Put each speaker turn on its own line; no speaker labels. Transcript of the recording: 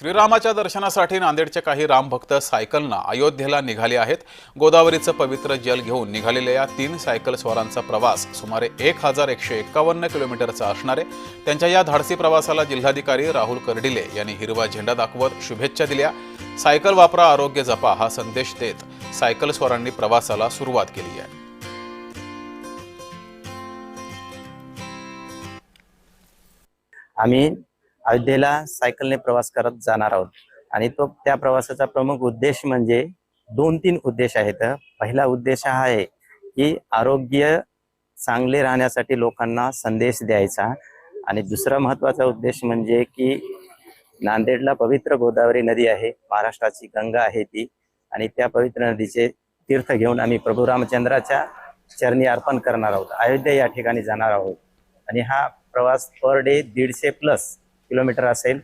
श्रीरामाच्या दर्शनासाठी नांदेडचे काही रामभक्त सायकलनं अयोध्येला निघाले आहेत. गोदावरीचं पवित्र जल घेऊन निघालेल्या या तीन सायकल स्वारांचा प्रवास सुमारे एक हजार एकशे एक्कावन्न किलोमीटरचा असणार आहे. त्यांच्या या धाडसी प्रवासाला जिल्हाधिकारी राहुल कर्डिले यांनी हिरवा झेंडा दाखवत शुभेच्छा दिल्या. सायकल वापरा आरोग्य जपा हा संदेश देत सायकल स्वारांनी प्रवासाला सुरुवात केली आहे.
आम्ही अयोध्येला सायकलने प्रवास करत जाणार आहोत. आणि तो त्या प्रवासाचा प्रमुख उद्देश म्हणजे दोन तीन उद्देश आहेत. पहिला उद्देश हा आहे की आरोग्य चांगले राहण्यासाठी लोकांना संदेश द्यायचा. आणि दुसरा महत्त्वाचा उद्देश म्हणजे की नांदेडला पवित्र गोदावरी नदी आहे. महाराष्ट्राची गंगा आहे ती. आणि त्या पवित्र नदीचे तीर्थ घेऊन आम्ही प्रभू रामचंद्राच्या चरणी अर्पण करणार आहोत. अयोध्या या ठिकाणी जाणार आहोत. आणि हा प्रवास पर डे दीडशे प्लस किलोमीटर असेल